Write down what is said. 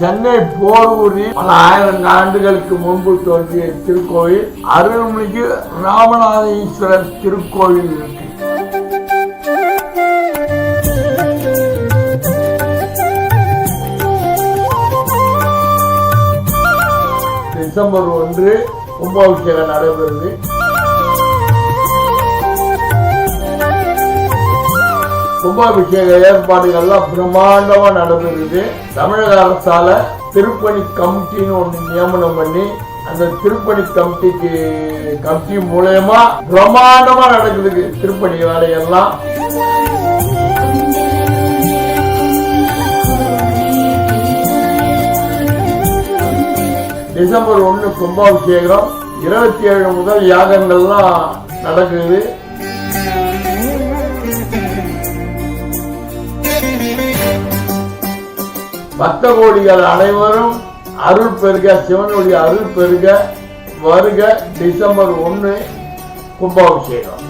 சென்னை போரூரில் பல ஆயிரம் ஆண்டுகளுக்கு முன்பு தோன்றிய திருக்கோயில் அருள்மிகு ராமநாத ஈஸ்வரர் திருக்கோயில் இருக்கு. டிசம்பர் ஒன்று கும்பாபிஷேகம் நடைபெறுது. கும்பாபிஷேக ஏற்பாடுகள்லாம் பிரம்மாண்டமா நடந்திருக்கு தமிழக அரசால திருப்பணி கமிட்டின்னு ஒன்று நியமனம் பண்ணி அந்த திருப்பணி கமிட்டிக்கு கமிட்டி மூலயமா பிரம்மாண்டமா நடக்குது திருப்பணி வேலையெல்லாம். டிசம்பர் ஒன்று கும்பாபிஷேகம் இருபத்தி ஏழு முதல் யாகங்கள்லாம் நடக்குது. பக்த கோடிகள் அனைவரும் அருள் பெருக சிவனுடைய அருள் பெருக வருக டிசம்பர் ஒன்று கும்பாபிஷேகம்.